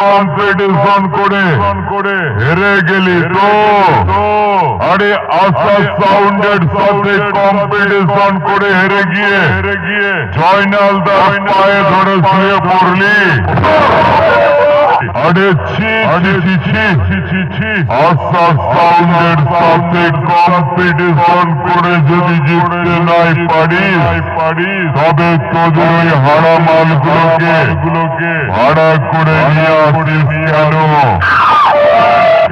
Competition করে। হেরে গেলি তো। আরে আসাদ সাউন্ডের সাথে করে হেরে গিয়ে হেরে গিয়ে। জয়নাল দাস পায়ে ধরে শুয়ে পড়লি। আরে ছি ছি ছি ছি ছি করে যদি জিততে নাই তোদের ওই করে নিয়ে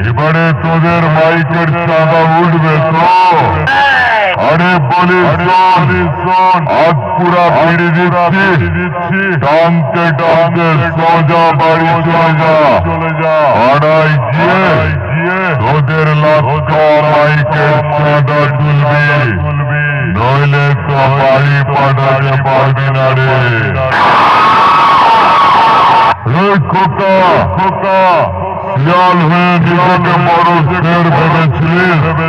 এবারে তোদের মাইকের চাঁদা উঠবে তো। আরে বলি শোন। শোন। আজ পুরা ফিরে দিচ্ছি। টানতে টানতে সোজা বাড়ি চলে যা। চলে যা। ভাড়ায় গিয়ে তোদের লাখা মাইকের চাঁদা তুলবি। নইলে তো বাড়ি পাঠাতে পারবি না রে। খোকা। খোকা। শিয়াল হয়ে নিজেকে বড় শের ভেবেছিলিস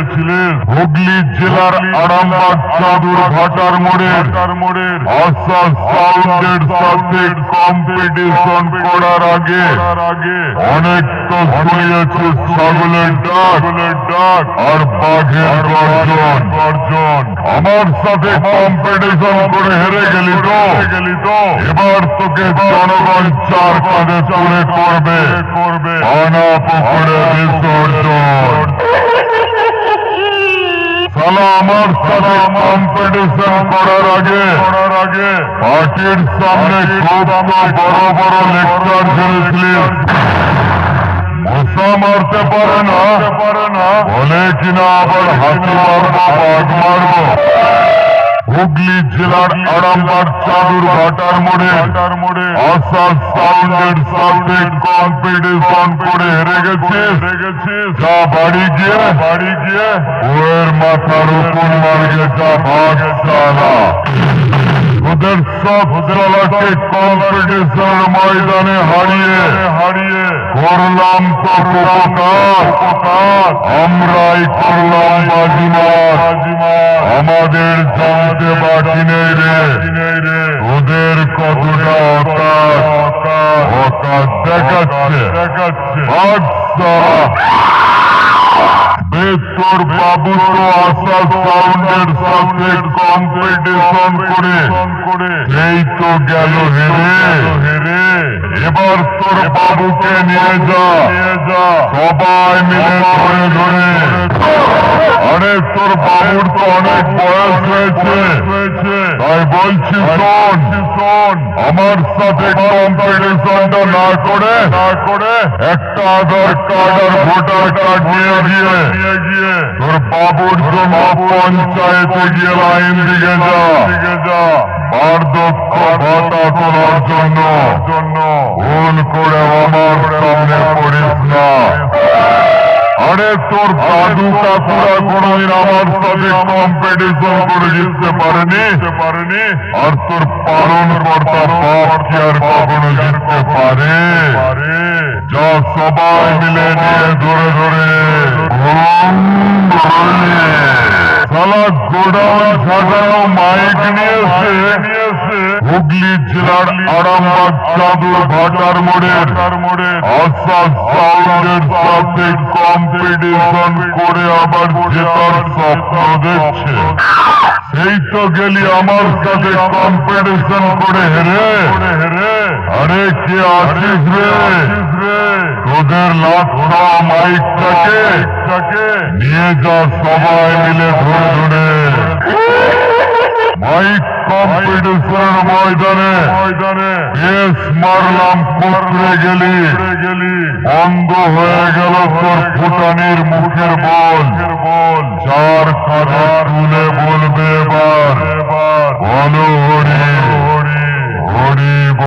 ভেবেছিলিস হুগলি জেলার আরামবাগ চাঁদুর ভাটার মোড়ের মোড়ের আশা সাউন্ডের সাথে কম্পিটিশন করার আগে অনেক তো শুনিয়েছিস ছাগলের ডাক আর বাঘের গর্জন। গর্জন। আমার সাথে কম্পিটিশন করে হেরে গেলি তো। গেলি তো। এবার তোকে জনগণ চার কাঁধে চলে করবে। করবে। আনা পুকুরে বিসর্জন। শালা আমার সাথে কম্পিটিশন করার আগে করার আগে পার্টির সামনে খুব বড় বড় লেকচার ঝেড়েছিলিস মশা মারতে পারে না পারে না বলে কিনা আবার হাতি মারবো বাঘ মারবো। হুগলি জেলার আরামবাগ চালুর ঘাটার মোড়ে মোড়ে আসার সাউন্ডের সাথে কম্পিটিশন করে হেরে গেছে। হেরে যা বাড়ি গিয়ে বাড়ি গিয়ে ওয়ের মাথার উপর মার্গে যা ভাগ চালা ওদের সব চালাকে কম্পিটিশন ময়দানে হারিয়ে হারিয়ে করলাম তো আমরাই করলাম আমাদের জানতে বাকি নেই রে। ওদের কতটা অকার অকার দেখাচ্ছে। দেখাচ্ছে তোর বাবু তো আশা সাউন্ডের সাথে কম্পিটিশন করে। এই তো গেল হেরে। এবার তোর বাবুকে নিয়ে যা। সবাই মিলে ধরে আরে তোর বাবুর তো অনেক বয়স হয়েছে। তাই বলছি শোন, আমার সাথে কম্পিটিশনটা না করে না করে, একটা আধার কার্ড আর ভোটার নিয়ে গিয়ে তোর বাবুর জন্য পঞ্চায়েতে গিয়ে লাইন দিকে যা বার্ধক্য ভাতা তোলার জন্য ভুল করে আমার সামনে পড়িস না আরে তোর দাদু কাকুরা কোনদিন আমার সাথে কম্পিটিশন করে জিততে পারেনি পারেনি আর তোর পালন কর্তা বাপ কি আর কখনো জিততে পারে? যা সবাই মিলে নিয়ে ধরে ধরে সালা গোডাউন সাজানো মাইক নিয়েছে হুগলি জেলার আরামবাগ চাদুর ভাটার মোড়ের সাউন্ডের সাথে কম্পিটিশন করে আবার জেতার স্বপ্ন দেখছে। সেই তো গেলি আমার সাথে কম্পিটিশন করে হেরে। আরে কে আছিস রে? তোদের লাখা মাইকটাকে নিয়ে যা সবাই মিলে ধরে ধরে। মাইক কম্পিটিশনের ময়দানে ময়দানে বেশ মারলাম কুকড়ে গেলি গেলি। বন্ধ হয়ে গেল তোর ফুটানির মুখের বল।